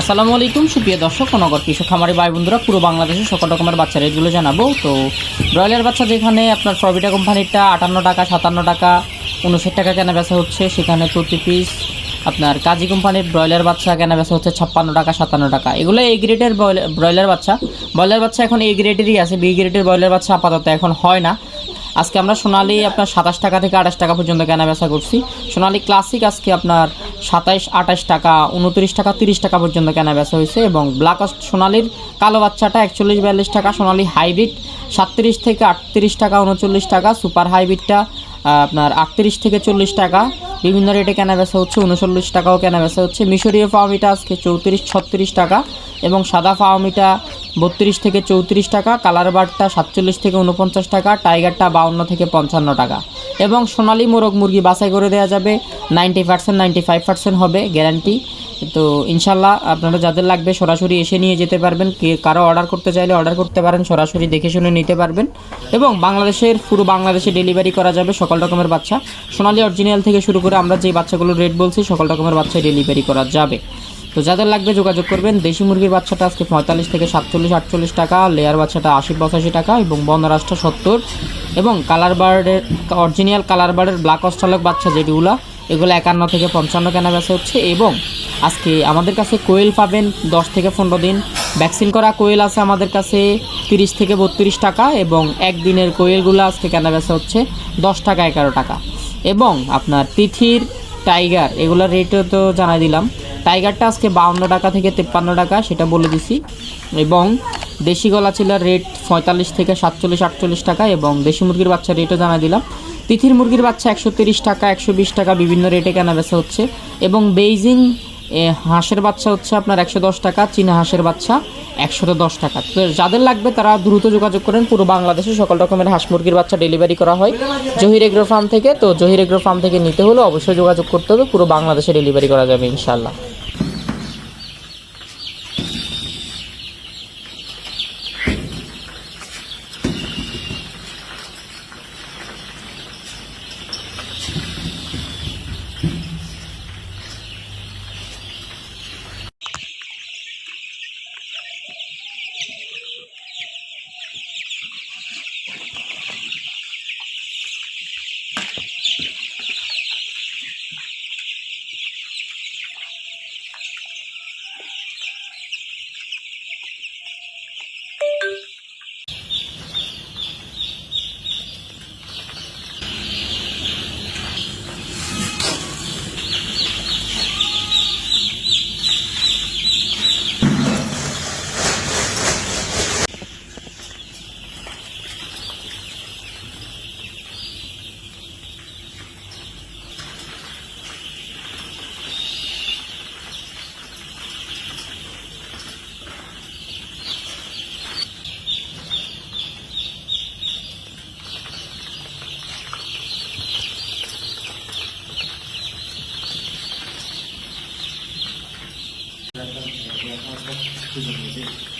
আসসালামু আলাইকুম, সুপ্রিয় দর্শক নগর কৃষক খামারি ভাই বন্ধুরা, পুরো বাংলাদেশের সকল রকমের বাচ্চা রেটগুলো জানাব। তো ব্রয়লার বাচ্চা যেখানে আপনার প্রভিটা কোম্পানিটা আটান্ন টাকা, সাতান্ন টাকা, উনষাট টাকা কেনা বেচা হচ্ছে, সেখানে প্রতি পিস আপনার কাজী কোম্পানির ব্রয়লার বাচ্চা কেনা বেচা হচ্ছে ছাপ্পান্ন টাকা, সাতান্ন টাকা। এগুলো এ গ্রেডের ব্রয়লার বাচ্চা। ব্রয়লার বাচ্চা এখন এ গ্রেডেরই আছে বি গ্রেডের ব্রয়লার বাচ্চা আপাতত এখন হয় না। আজকে আমরা সোনালি আপনার সাতাশ টাকা থেকে আঠাশ টাকা পর্যন্ত কেনা বেচা করছি। সোনালি ক্লাসিক আজকে আপনার সাতাইশ, আঠাশ টাকা, উনত্রিশ টাকা, তিরিশ টাকা পর্যন্ত কেনা বেচা হয়েছে এবং ব্ল্যাক সোনালির কালো বাচ্চাটা একচল্লিশ, বিয়াল্লিশ টাকা, সোনালি হাইব্রিড সাতত্রিশ থেকে আটত্রিশ টাকা, উনচল্লিশ টাকা সুপার হাইব্রিডটা আপনার আটত্রিশ থেকে চল্লিশ টাকা, বিভিন্ন রেটে কেনা বেচা হচ্ছে, উনচল্লিশ টাকাও কেনা বেচা হচ্ছে। মিশরীয় ফাওমিটা আজকে চৌত্রিশ, ছত্রিশ টাকা এবং সাদা ফাওমিটা বত্রিশ থেকে চৌত্রিশ টাকা, কালার বারটা সাতচল্লিশ থেকে উনপঞ্চাশ টাকা, টাইগারটা বাউন্ন থেকে পঞ্চান্ন টাকা। এবং সোনালি মোরগ মুরগি বাছাই করে দেওয়া যাবে, ninety percent, ninety five percent হবে গ্যারান্টি। তো ইনশাল্লাহ আপনারা যাদের লাগবে সরাসরি এসে নিয়ে যেতে পারবেন। কে কারও অর্ডার করতে চাইলে অর্ডার করতে পারেন, সরাসরি দেখে শুনে নিতে পারবেন। এবং বাংলাদেশের, পুরো বাংলাদেশে ডেলিভারি করা যাবে সকল রকমের বাচ্চা। সোনালি অরিজিনাল থেকে শুরু করে আমরা যে বাচ্চাগুলোর রেট বলছি, সকল রকমের বাচ্চা ডেলিভারি করা যাবে। তো যাদের লাগবে যোগাযোগ করবেন, দেশি মুরগির বাচ্চাটা আজকে পঁয়তাল্লিশ থেকে সাতচল্লিশ, আটচল্লিশ টাকা, লেয়ার বাচ্চাটা আশি পঁচাশি টাকা এবং বনরাজটা সত্তর এবং কালার বার্ডের অরিজিনাল কালার বার্ডের ব্ল্যাক অস্ট্রালক বাচ্চা যেগুলো এগুলো একান্ন থেকে পঞ্চান্ন কেনা বেচা হচ্ছে এবং আজকে আমাদের কাছে কোয়েল পাবেন দশ থেকে পনেরো দিন। ভ্যাকসিন করা কোয়েল আছে আমাদের কাছে তিরিশ থেকে বত্রিশ টাকা এবং একদিনের কোয়েলগুলো আজকে কেনা বেচা হচ্ছে দশ টাকা এগারো টাকা। এবং আপনার তিথির টাইগার এগুলোর রেটও তো জানাই দিলাম। টাইগারটা আজকে বাউন্ন টাকা থেকে তেপ্পান্ন টাকা, সেটা বলে দিছি। এবং দেশি গলা চিলার রেট পঁয়তাল্লিশ থেকে সাতচল্লিশ, আটচল্লিশ টাকা এবং দেশি মুরগির বাচ্চার রেটও জানাই দিলাম। তিথির মুরগির বাচ্চা একশো তিরিশ টাকা, একশো বিশ টাকা, বিভিন্ন রেটে কেনা বেচা হচ্ছে। এবং বেইজিং হাঁসের বাচ্চা হচ্ছে আপনার একশো দশ টাকা, চীনা হাঁসের বাচ্চা একশো দশ টাকা। তো যাদের লাগবে তারা দ্রুত যোগাযোগ করেন, পুরো বাংলাদেশে সকল রকমের হাঁস মুরগির বাচ্চা ডেলিভারি করা হয়। জহির এগ্রো ফার্ম থেকে, তো জহির এগ্রো ফার্ম থেকে নিতে হলে অবশ্যই যোগাযোগ করতে হবে, পুরো বাংলাদেশে ডেলিভারি করা যাবে ইনশাল্লাহ 这个没变